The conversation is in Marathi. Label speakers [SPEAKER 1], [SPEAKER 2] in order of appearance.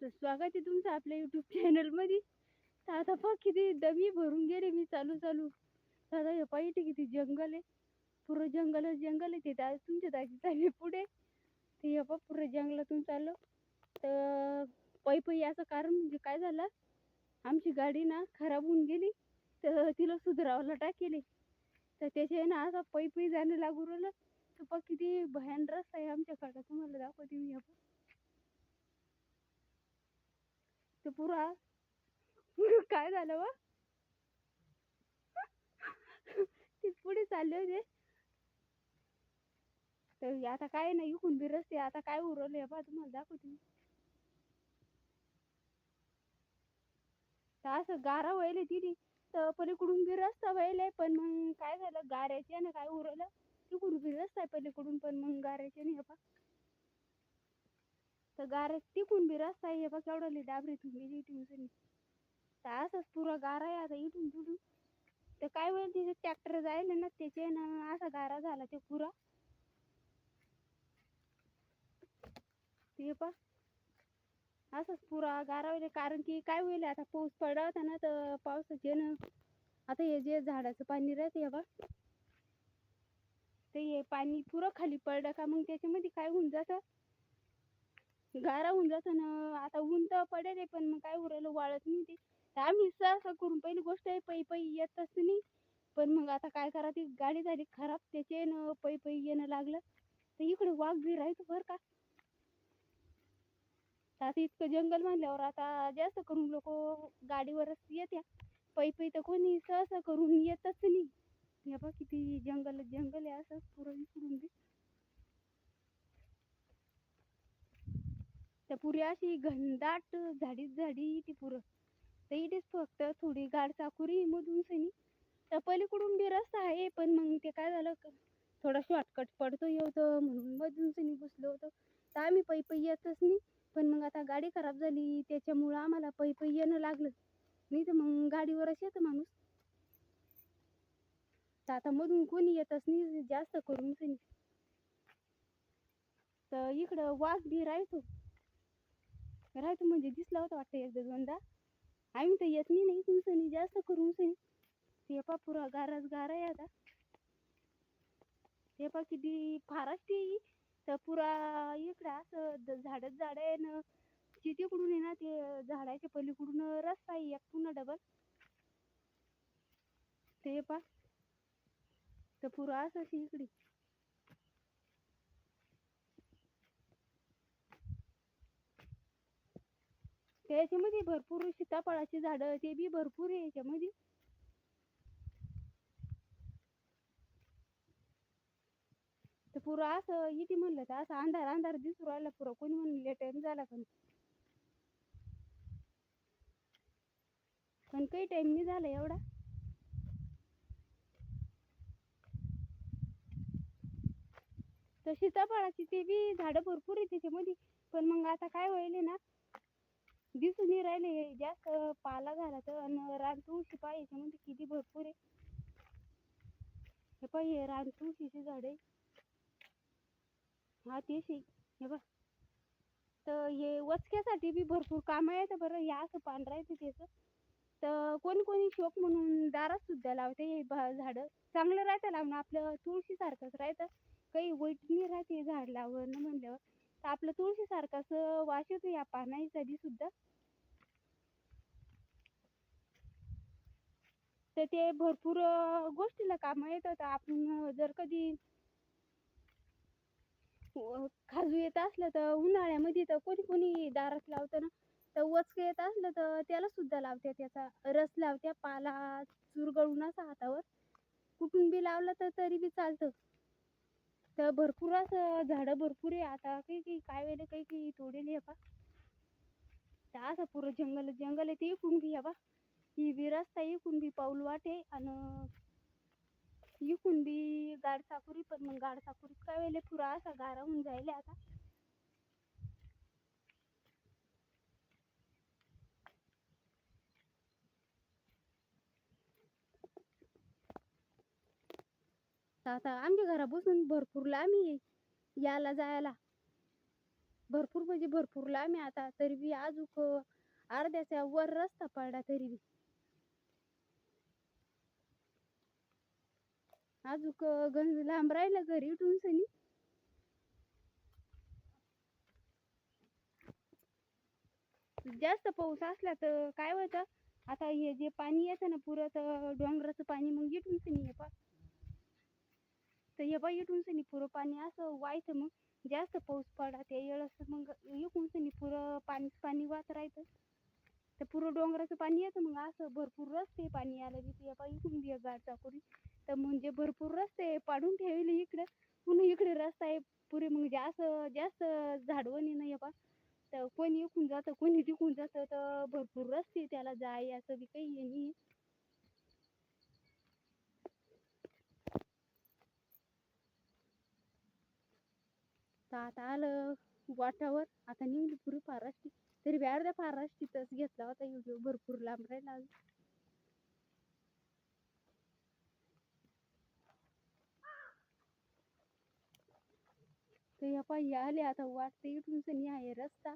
[SPEAKER 1] तर स्वागत आहे तुमचं आपल्या युट्यूब चॅनलमध्ये तर आता बघ किती दमी भरून गेले मी चालू चालू. तर आता हे पाहिजे किती जंगल आहे? पुरं जंगलच जंगल आहे ते. त्या तुमच्या दाजी चालले पुढे. ते हे बघ पुरं जंगलातून चाललो. तर पै पै याचं कारण म्हणजे काय झालं? आमची गाडी ना खराब होऊन गेली. तर तिला सुधरावला टाकेली. तर त्याचे ना असं पै पै जाणं लागू राहिलं. तर बघ किती भयान रस्ता आहे आमच्याकडं तुम्हाला दाखवते मी हे बघ. ते पुरा काय झालं व? ते पुढे चालले होते. तर आता काय नाही इकून बी रस्ते आता काय उरवले बा तुम्हाला दाखवते तर असं गारा व्हायला तिने. तर पलीकडून बी रस्ता व्हायलाय पण मग काय झालं गाऱ्याच्या ना काय उरवलं तिकडून बी रस्ता आहे पलीकडून पण मग गाऱ्याच्या नाही बा. तर गाऱ्या तिकून बी रस्ता आहे. हे बघ केवढं डाबरीतून गेली ट्युशन तर असंच पुरा गारा आहे आता इथून तिथून तर काय होईल तिथे ट्रॅक्टर जायला ना त्याचे ना असा गारा झाला ते पुरा. हे पा असंच पुरा गारा होईल कारण की काय होईल आता पाऊस पडला होता ना तर पावसाचे ना आता हे जे झाडाचं पाणी राहते हे बा ते हे पाणी पुरं खाली पडलं का मग त्याच्यामध्ये काय होऊन जातं? गारा होऊन जातं ना. आता ऊन तर पडेल पण मग काय उरायला वाळत नाही ते. आम्ही सहसा करून पहिली गोष्ट आहे पै पै येतच नाही. पण मग आता काय करा ती गाडी झाली खराब त्याचे न पै पै येणं लागलं. तर इकडे वाघ बी राहायचं बरं का. आता इतकं जंगल म्हणल्यावर आता जास्त करून लोक गाडीवरच येत्या. पै पै तर कोणी सहसा करून येतच नाही. हे बघ किती जंगल जंगल आहे असं पुरं इकडून बी. त्या पुरी अशी घनदाट झाडीच झाडी ती पुरं. तर इथेच फक्त थोडी गाड चाकुरी मधून सनी. तर पलीकडून बी रस्ता आहे पण मग ते काय झालं थोडा शॉर्टकट पडतो होतं म्हणून मधून सनी बसलो होतो. तर आम्ही पै पै येतच नाही पण मग आता गाडी खराब झाली त्याच्यामुळं आम्हाला पै पै येणं लागलं. नाही तर मग गाडीवरच येतं माणूस. तर आता मधून कोणी येतच नाही जास्त करून सनी. तर इकडं वाघ बी राहतो. राहतो म्हणजे दिसला होता वाटतं एकदा दोनदा. आम्ही तर येत नाही नाही तुमचं जास्त करून सनी ते पा पुरा गाराच गारा आहे आता. ते पा किती फारच ते तर पुरा इकडं असं झाडच झाड आहे ना. तिकडून आहे ना ते झाडाच्या पलीकडून रस्ता आहे एक पुन्हा डबल ते पा तर पुरा असं इकडे. इकडे त्याच्यामध्ये भरपूर सीताफळाची झाडं ते बी भरपूर आहे याच्यामध्ये. तर पुरं असं इथे म्हणलं तर असं अंधार अंधार दिसू राहिला पुरं. कोणी म्हणले टाइम झाला पण. पण काही टाइम नाही झाला एवढा. तर सीताफळाची ते बी झाडं भरपूर आहे त्याच्यामध्ये. पण मग आता काय होईल ना दिसून नाही राहिले जास्त पाला झाला तर अन रान तुळशी पाय याच्यामध्ये म्हणजे किती भरपूर आहे. हे पाय हे रान तुळशीचे झाड आहे. हा तेच आहे. हे बघ तर हे वचक्यासाठी बी भरपूर काम आहे तर बरं. हे असं पांढरा आहे त्याचं तर कोणी कोणी शोक म्हणून दारात सुद्धा लावते हे झाड झाडं. चांगलं राहतं लावणं. आपलं तुळशीसारखंच राहतं. काही वाईट नाही राहते झाड लावणं म्हणल्यावर. तर आपलं तुळशी सारखस वास येतो या पानाचा कधी सुद्धा. तर ते भरपूर गोष्टीला काम येतात. आपण जर कधी खाजू येत असलं तर उन्हाळ्यामध्ये तर कोणी कोणी दारात लावतं ना. तर वचकं येत असलं तर त्याला सुद्धा लावते त्याचा रस लावत्या पाला चुरगळून असा हातावर. कुठून बी लावलं तर तरी बी चालतं. तर भरपूर असं झाडं भरपूर आहे. आता काही काही काय वेळेला काही काही तोडेल आहे बा. तर असं पुरं जंगल जंगल आहे ते इकून बी बा. ही बी रस्ता इकून बी पाऊल वाटे आणि इकून बी गाड साकुरी पण मग गाड साकुरीत काय वेळेला पुरा असा गारा होऊन जायला आता. आता आता आमच्या घरा बसून भरपूर लांब आहे यायला जायला. भरपूर म्हणजे भरपूर आम्ही आहे आता तरी बी आजूक अर्ध्याच्या वर रस्ता पडला तरी बी. आजूक गंज लांब राहिला घरी उठून सनी. जास्त पाऊस असला तर काय होतं आता हे जे पाणी येतं ना पुरं तर डोंगराचं पाणी मग इटून सनी हे पा तर हे बाई इथून सनी पुरं पाणी असं व्हायचं मग. जास्त पाऊस पडला त्या वेळेस मग इकडून सनी पुरं पाणीच पाणी वाहत राहायचं तर पुरं डोंगराचं पाणी येतं मग असं भरपूर रस्ते पाणी आलं की ते बाई इकडून बी गाडचा करून. तर म्हणजे भरपूर रस्ते पाडून ठेवले इकडं. पुन्हा इकडे रस्ता आहे पुरे मग जास्त जास्त झाडवणी नाही बा. तर कोणी इकून जातं कोणी तिकून जातं तर भरपूर रस्ते त्याला जाय असं बी काही नाही. तर आता आलं वाटावर आता निघली पुरी फाराष्टी तरी बी अर्ध्या फाराष्टीतच घेतला होता. व्हिडिओ भरपूर लांब राहिला तर या पायी आले. आता वाटतं इथून सनी आहे रस्ता.